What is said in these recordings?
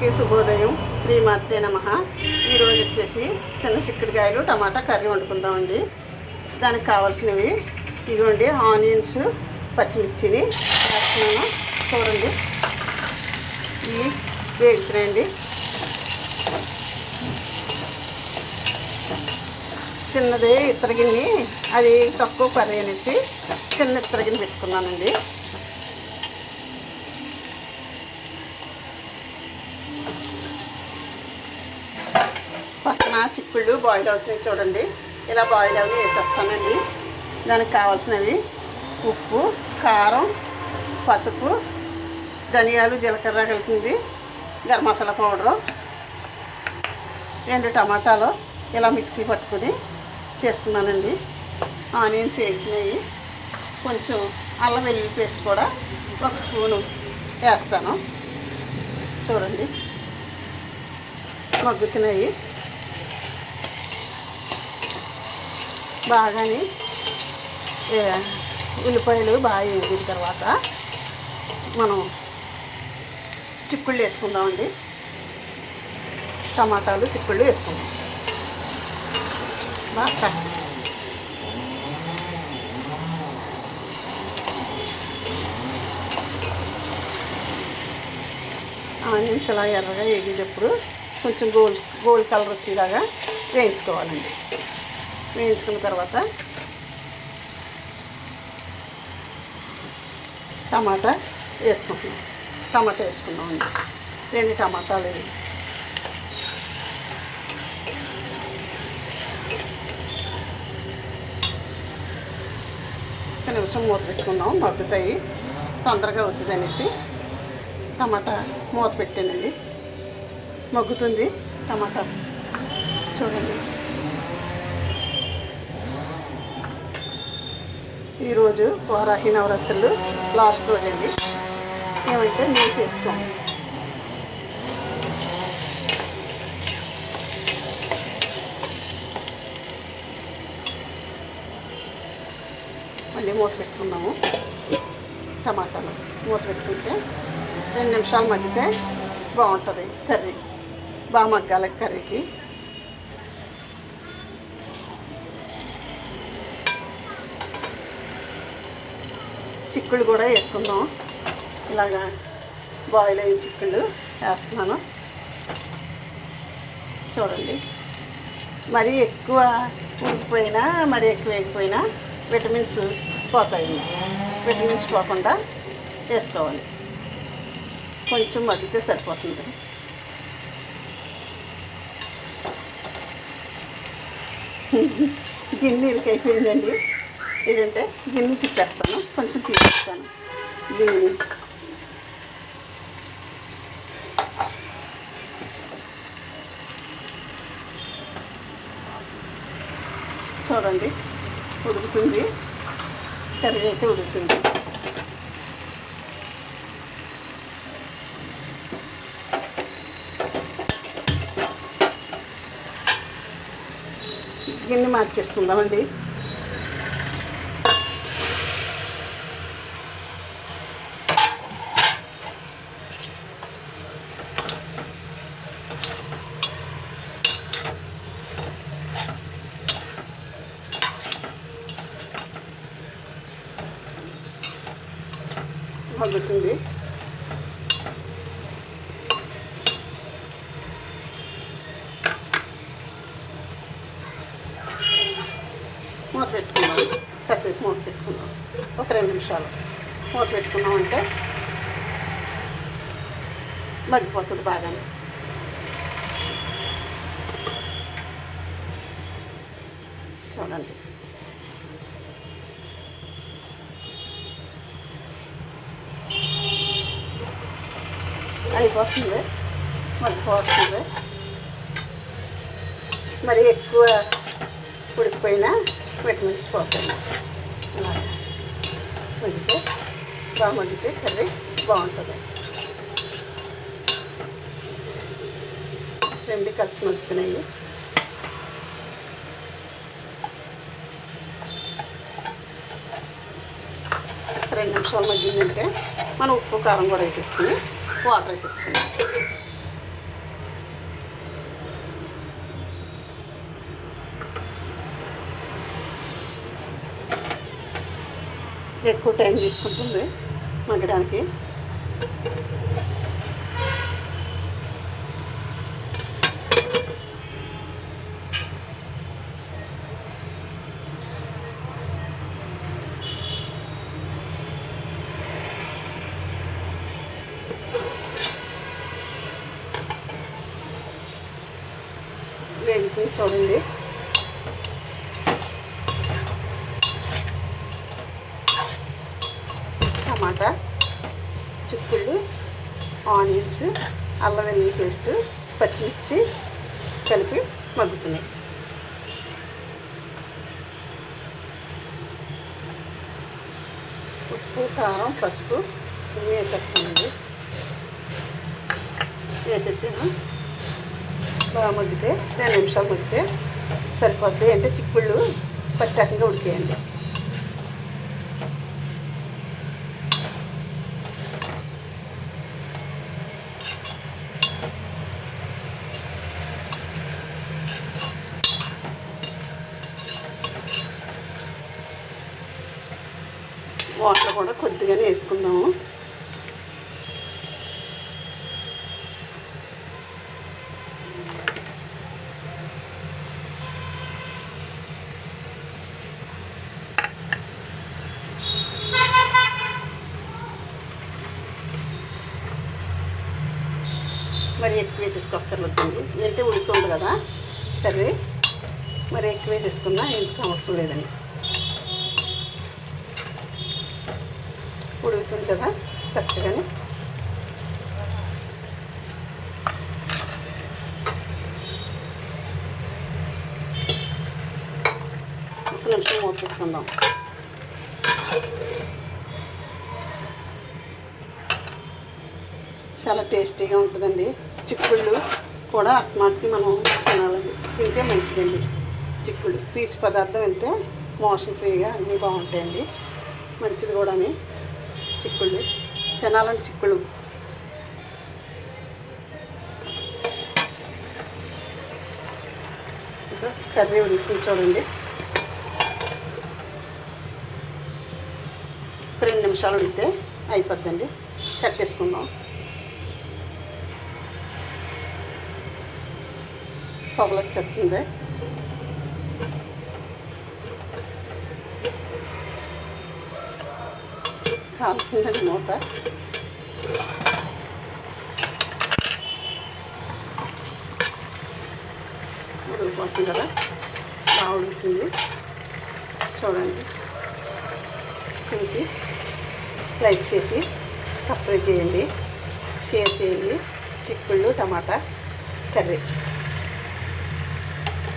అందరికీ శుభోదయం. శ్రీమాత్రే నమ. ఈరోజు వచ్చేసి చిన్న చిక్కుడుకాయలు టమాటా కర్రీ వండుకుందామండి. దానికి కావాల్సినవి ఇదిగోండి ఆనియన్స్ పచ్చిమిర్చిని వేస్తున్నాను. చూడండి. ఇవి వేగుతున్నాయండి. చిన్నది ఇత్తరగిన్ని అది తక్కువ కర్రీ అనేసి చిన్న ఇత్తరగిన్ని పెట్టుకున్నానండి. పక్కన బాయిల్ అవుతున్నాయి చూడండి. ఇలా బాయిల్ అవి వేసేస్తానండి. దానికి కావాల్సినవి ఉప్పు కారం పసుపు ధనియాలు జీలకర్ర కలిపింది గరం మసాలా పౌడరు రెండు టమాటాలు ఇలా మిక్సీ పట్టుకుని చేసుకున్నానండి. ఆనియన్స్ వేసినాయి కొంచెం అల్లం వెల్లుల్లి పేస్ట్ కూడా ఒక స్పూను వేస్తాను. చూడండి. మగ్గుతున్నాయి. బాగానే ఉల్లిపాయలు బాగా వేగిన తర్వాత మనం చిక్కుళ్ళు వేసుకుందామండి. టమాటాలు చిక్కుళ్ళు వేసుకుందాం. బాగా ఆనియన్స్ ఇలా ఎర్రగా వేగేటప్పుడు కొంచెం గోల్డ్ గోల్డ్ కలర్ వచ్చేలాగా వేయించుకోవాలండి. వేయించుకున్న తర్వాత టమాటా వేసుకుంటున్నాం. టమాటా వేసుకున్నామండి రెండు టమాటాలు ఇవి. ఒక నిమిషం మూత పెట్టుకున్నాం మగ్గుతాయి. తొందరగా అవుతుంది అనేసి టమాటా మూత పెట్టానండి. మగ్గుతుంది టమాటా. చూడండి. ఈరోజు వారాహి నవరాత్రులు లాస్ట్ రోజు అండి. మేమైతే నేను వేసుకోం మళ్ళీ మూత పెట్టుకున్నాము. టమాటాలు మూత పెట్టుకుంటే రెండు నిమిషాలు మగ్గితే బాగుంటుంది కర్రీ. బాగా మగ్గాలి కర్రీకి. చిక్కుళ్ళు కూడా వేసుకుందాం. ఇలాగా బాయిల్ అయిన చిక్కుళ్ళు వేస్తున్నాను. చూడండి. మరీ ఎక్కువ ఉడికిపోయినా మరీ ఎక్కువ వేయకపోయినా విటమిన్స్ పోతాయి. విటమిన్స్ పోకుండా వేసుకోవాలి. కొంచెం మగ్గితే సరిపోతుంది. గిన్నెలకి అయిపోయిందండి. ఏంటంటే గిన్నె తిప్పేస్తాను కొంచెం తీసేస్తాను. గిన్నె చూడండి ఉడుకుతుంది. కర్రీ అయితే ఉడుకుతుంది. గిన్నె మార్చేసుకుందామండి. మగ్గుతుంది మూత పెట్టుకున్నాం కాసేపు మూత పెట్టుకున్నాం ఒక రెండు నిమిషాలు మూత పెట్టుకున్నాం అంటే మగ్గిపోతుంది బాగానే. చూడండి. అయిపోతుంది. మగ్గిపోతుంది మరి ఎక్కువ ఉడికిపోయినా విటమిన్స్ పోతాయి. అలాగా. మగ్గితే బాగా మగ్గితే కర్రీ బాగుంటుంది. రెండు కలిసి మగ్గుతున్నాయి. రెండు నిమిషాలు మగ్గిందంటే మనం ఉప్పు కారం కూడా వేసేసుకుని వాటర్ వేసేసుకున్నాం ఎక్కువ టైం తీసుకుంటుంది మగ్గడానికి. వేగుతుంది చూడండి. టమాటా చిక్కుళ్ళు ఆనియన్స్ అల్లం వెల్లుల్లి పేస్ట్ పచ్చిమిర్చి కలిపి మగ్గుతున్నాయి. ఉప్పు కారం పసుపు ఇవి వేసేస్తానండి. వేసేసాను. మగ్గితే రెండు నిమిషాలు మగ్గితే సరిపోద్ది. అంటే చిక్కుళ్ళు పచ్చాకంగా ఉడికేయండి. వాటర్ కూడా కొద్దిగానే వేసుకుందాము. మరి ఎక్కువ వేసేసుకోక్కర్లేదండి ఏంటంటే ఉడుకుంది కదా. కర్రీ మరి ఎక్కువ వేసేసుకున్నా ఎందుకు అవసరం లేదండి. ఉడుకుతుంది కదా చక్కగానే. ఒక నిమిషం మూత పెట్టుకుందాం. చాలా టేస్టీగా ఉంటుందండి. చిక్కుళ్ళు కూడా మాటికి మనం తినాలండి. తింటే మంచిదండి. చిక్కుళ్ళు పీచు పదార్థం వెళ్తే మోషన్ ఫ్రీగా అన్నీ బాగుంటాయండి. మంచిది కూడా చిక్కుళ్ళు. తినాలండి చిక్కుళ్ళు. ఇంకా కర్రీ ఉడుకుతుంది చూడండి. ఒక రెండు నిమిషాలు ఉడితే అయిపోద్దండి. కట్టేసుకుందాం పొగలు వచ్చేస్తుంది కాలుతుందండి మూత ఉడికిపోతుంది కదా? బాగా ఉడుకుతుంది చూడండి. చూసి లైక్ చేసి సబ్స్క్రైబ్ చేయండి. షేర్ చేయండి. చిక్కుళ్ళు టమాటా కర్రీ.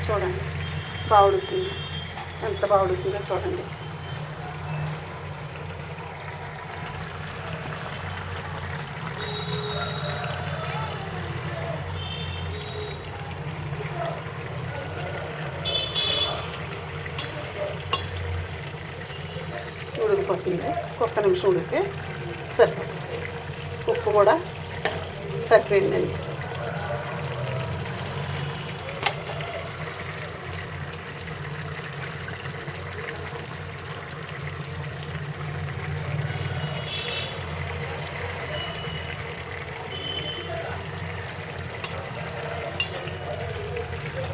చూడండి. బాగా ఉడుకుతుంది ఎంత బాగా చూడండి. ఉడికిపోతుంది. ఒక్క నిమిషం ఉడికితే సరిపోతుంది. ఉప్పు కూడా సరిపోయిందండి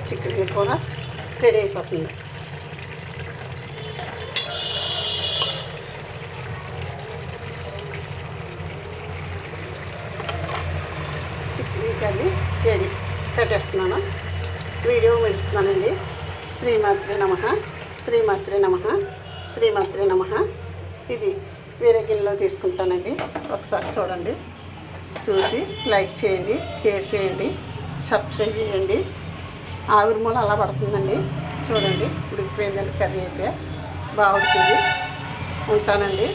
చికెన్ కూర రెడీ అయిపోతుంది చికెన్ కర్రీ రెడీ కట్టేస్తున్నాను వీడియో విడుస్తున్నానండి శ్రీమాత్రి నమ శ్రీమాత్రి నమ శ్రీమాత్రి నమ ఇది వేరే గిన్నెలో తీసుకుంటానండి ఒకసారి చూడండి చూసి లైక్ చేయండి షేర్ చేయండి సబ్స్క్రైబ్ చేయండి ఆవిరి మూల అలా పడుతుందండి. చూడండి ఉడికిపోయిందండి కర్రీ అయితే. బాగుంటుంది. ఉంటానండి.